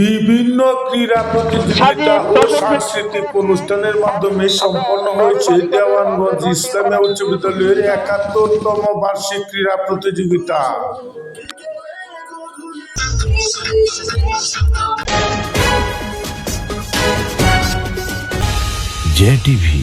বিভিন্ন ক্রীড়া প্রতিযোগিতা ও সাংস্কৃতিক অনুষ্ঠানের মাধ্যমে সম্পন্ন হয়েছে দেওয়ানগঞ্জ ইসলামিয়া উচ্চ বিদ্যালয়ের একাত্তরতম বার্ষিক ক্রীড়া প্রতিযোগিতা। জে টিভি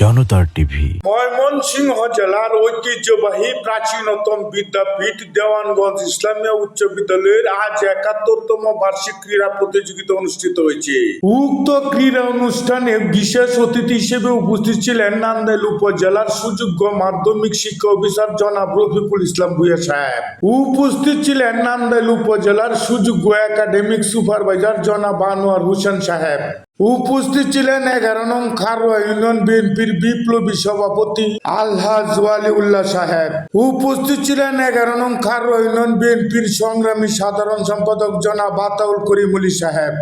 জনতার টিভি। ময়মনসিংহ জেলার ঐতিহ্যবাহী প্রাচীনতম বিদ্যাপীঠ দেওয়ানগঞ্জ ইসলামিয়া উচ্চ বিদ্যালয়ের আজ একাত্তরতম বার্ষিক ক্রীড়া প্রতিযোগিতা অনুষ্ঠিত হয়েছে। উক্ত ক্রীড়া অনুষ্ঠানে বিশেষ অতিথি হিসেবে উপস্থিত ছিলেন নান্দাইল উপজেলার সুযোগ্য মাধ্যমিক শিক্ষা অফিসার জনাব রফিকুল ইসলাম ভুইয়া সাহেব। উপস্থিত ছিলেন নান্দাইল উপজেলার সুযোগ্য একাডেমিক সুপারভাইজার জনাব আনোয়ার হোসেন সাহেব। উপস্থিত ছিলেন এগারো নং খারোয়া ইউনিয়ন বিএনপির বিপ্লবী সভাপতি আলহাজ ওয়ালিউল্লাহ সাহেব। উপস্থিত ছিলেন এগারো নং খারোয়া ইউনিয়ন বিএনপির সংগ্রামী সাধারণ সম্পাদক জনা বাতাউল করিমুলি সাহেব।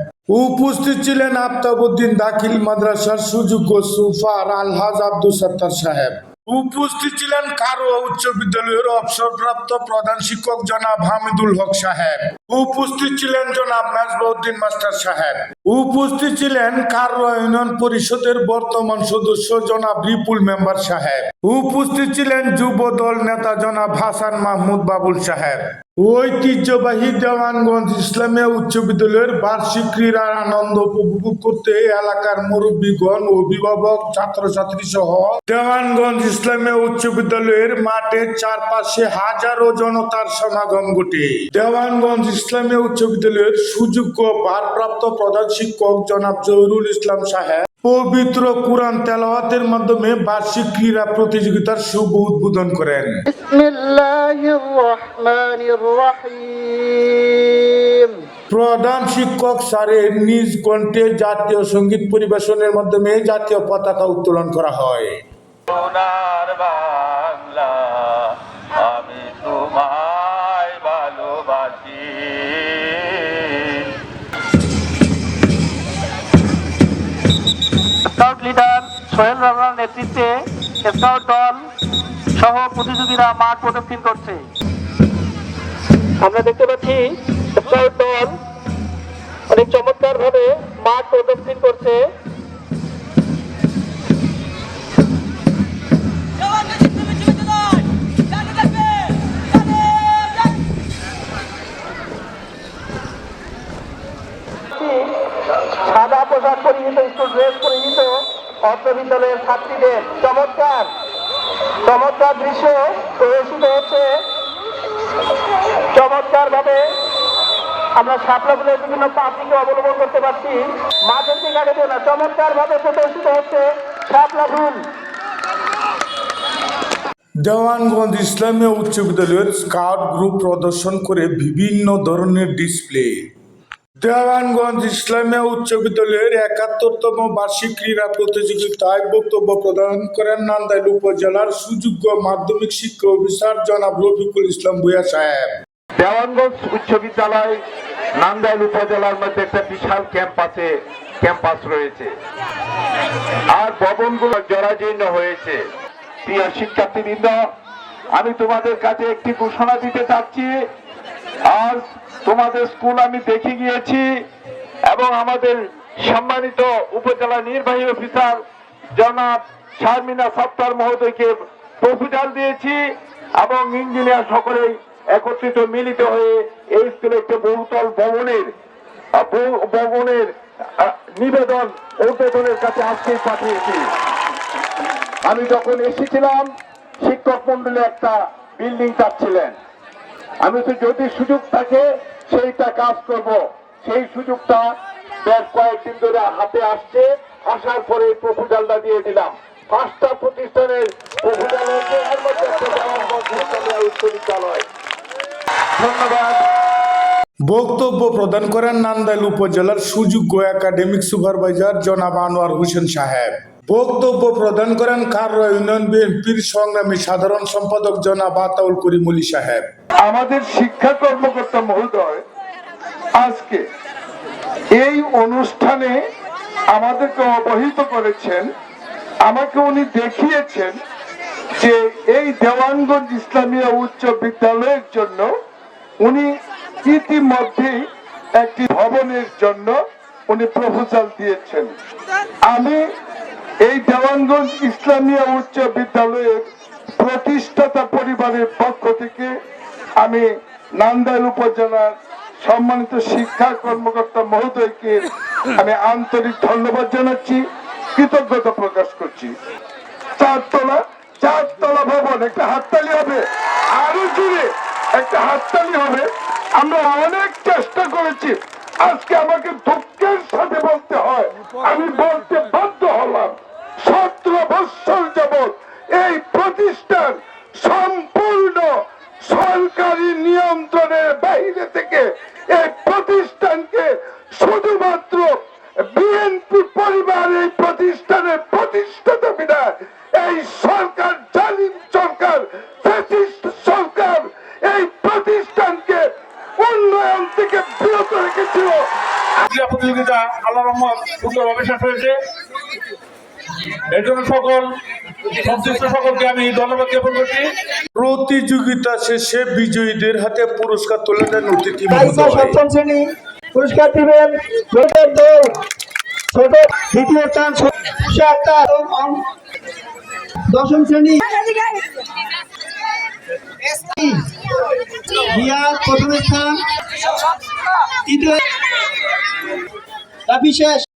উপস্থিত ছিলেন আফতাবুদ্দিন দাখিল মাদ্রাসার সুযোগ্য সুফার আলহাজ আব্দুল সত্তার সাহেব। উপস্থিত ছিলেন কারও উচ্চ বিদ্যালয়ের অবসরপ্রাপ্ত প্রধান শিক্ষক জনাব হামিদুল হক সাহেব। উপস্থিত ছিলেন জনাব নাজবাউদ্দিন মাস্টার সাহেব। উপস্থিত ছিলেন কারও ইউনিয়ন পরিষদের বর্তমান সদস্য জনাব রিপুল মেম্বার সাহেব। উপস্থিত ছিলেন যুব দল নেতা জনাব হাসান মাহমুদ বাবুল সাহেব। ঐতিহ্যবাহী দেওয়ানগঞ্জ ইসলামিয়া উচ্চ বিদ্যালয়ের বার্ষিক ক্রীড়ার আনন্দ উপভোগ করতে এলাকার মুরব্বীগণ, অভিভাবক, ছাত্রছাত্রী সহ দেওয়ানগঞ্জ ইসলামিয়া উচ্চ বিদ্যালয়ের মাঠের চারপাশে হাজারো জনতার সমাগম ঘটে। দেওয়ানগঞ্জ ইসলামিয়া উচ্চ বিদ্যালয়ের সুযোগ্য ভারপ্রাপ্ত প্রধান শিক্ষক জনাব জহুরুল ইসলাম সাহেব পবিত্র কুরআন তেলাওয়াতের মাধ্যমে বার্ষিক ক্রীড়া প্রতিযোগিতার শুভ উদ্বোধন করেন। প্রধান শিক্ষক স্যারের নিজ কণ্ঠে জাতীয় সংগীত পরিবেশনের মাধ্যমে জাতীয় পতাকা উত্তোলন করা হয়। সোহেল রানার নেতৃত্বে স্কাউট দল সহ প্রতিযোগীরা মাঠ প্রদক্ষিণ করছে। আমরা দেখতে পাচ্ছি স্কাউট দল অনেক চমৎকার ভাবে মাঠ প্রদক্ষিণ করছে। অর্থ বিদ্যালয়ের ছাত্রীদের চমৎকার চমৎকার দৃশ্য প্রদর্শিত হচ্ছে। চমৎকার ভাবে আমরা শাপলাগুলোর বিভিন্ন পাত্রীকে অবলম্বন করতে পারছি। মাঝের দিকে আগে না চমৎকার ভাবে প্রদর্শিত হচ্ছে শাপলা ফুল দেওয়ানগঞ্জ ইসলামীয় উচ্চ বিদ্যালয়ের স্কাউট গ্রুপ প্রদর্শন করে বিভিন্ন ধরনের ডিসপ্লে। দেওয়ানগঞ্জ ইসলামিয়া উচ্চ বিদ্যালয়ের একাত্তরতম বার্ষিক ক্রীড়া প্রতিযোগিতায় বক্তব্য প্রদান করেন নান্দাইল উপজেলার সুযোগ্য মাধ্যমিক শিক্ষা অফিসার জনাব রফিকুল ইসলাম ভুয়া সাহেব। দেওয়ানগঞ্জ উচ্চ বিদ্যালয় নান্দাইল উপজেলার মধ্যে একটা বিশাল ক্যাম্পাসে, ক্যাম্পাস রয়েছে। আর ভবনগুলো জরাজীর্ণ হয়েছে। প্রিয় শিক্ষার্থীবৃন্দ, আমি তোমাদের কাছে একটি ঘোষণা দিতে চাচ্ছি। আজ তোমাদের স্কুল আমি দেখে গিয়েছি এবং আমাদের সম্মানিত উপজেলা নির্বাহী অফিসার জনাব শারমিনা সত্তার মহোদয়কে প্রপোজাল দিয়েছি এবং ইঞ্জিনিয়ার সকলেই একত্রিত মিলিত হয়ে এই স্কুলে একটি বহুতল ভবনের ভবনের নিবেদন উদ্বোধনের কাছে আজকেই পাঠিয়েছি। আমি যখন এসেছিলাম, শিক্ষক মন্ডলী একটা বিল্ডিং চাচ্ছিলেন। আমি তো যদি সুযোগ থাকে, সেইটা কাজ করব। সেই সুযোগটা বেশ কয়েকদিন ধরে হাতে আসছে। আসার পরে প্রপোজালটা দিয়ে দিলাম। পাঁচটা প্রতিষ্ঠানের প্রপোজাল জালের উচ্চ বিদ্যালয়। ধন্যবাদ। বক্তব্য প্রদান করেন নান্দাইল উপজেলার সুযোগ্য একাডেমিক সুপারভাইজার জনাব আনোয়ার হোসেন সাহেব। বক্তব্য প্রদান করেন কাররা ইউনিয়ন বিএনপির সংগ্রামী সাধারণ সম্পাদক জনাব আতাউল করিমুলি সাহেব। আমাদের শিক্ষা কর্মকর্তা মহোদয়, আজকে এই অনুষ্ঠানে আমাদেরকে অবহিত করেছেন। আমাকে উনি দেখিয়েছেন যে এই দেওয়ানগঞ্জ ইসলামিয়া উচ্চ বিদ্যালয়ের জন্য উনি ইতিমধ্যেই একটি ভবনের জন্য উনি প্রপোজাল দিয়েছেন। আমি এই দেওয়ানগঞ্জ ইসলামিয়া উচ্চ বিদ্যালয়ের প্রতিষ্ঠাতা পরিবারের পক্ষ থেকে আমি নান্দাইল উপজেলার সম্মানিত শিক্ষা কর্মকর্তা মহোদয়কে আমি আন্তরিক ধন্যবাদ জানাচ্ছি, কৃতজ্ঞতা প্রকাশ করছি। চারতলা চারতলা ভবন, একটা হাততালি হবে। আরও জুড়ে একটা হাততালি হবে। আমরা অনেক চেষ্টা করেছি। আজকে আমাকে দুঃখের সাথে বলতে হয়। আমি প্রতিযোগিতা আল্লাহ রহমত সুন্দরভাবে শেষ হয়েছে। এর জন্য সকল সংশ্লিষ্ট সকলকে আমি ধন্যবাদ জ্ঞাপন করছি। প্রতিযোগিতা শেষে বিজয়ীদের হাতে পুরস্কার তুলে দেন অতিথি সপ্তম শ্রেণি। পুরস্কার দিবেন ছোটের দৌড়। ছোট দ্বিতীয় স্থান দশম শ্রেণি। রিয়াদ প্রথম স্থান তৃতীয় বিশেষ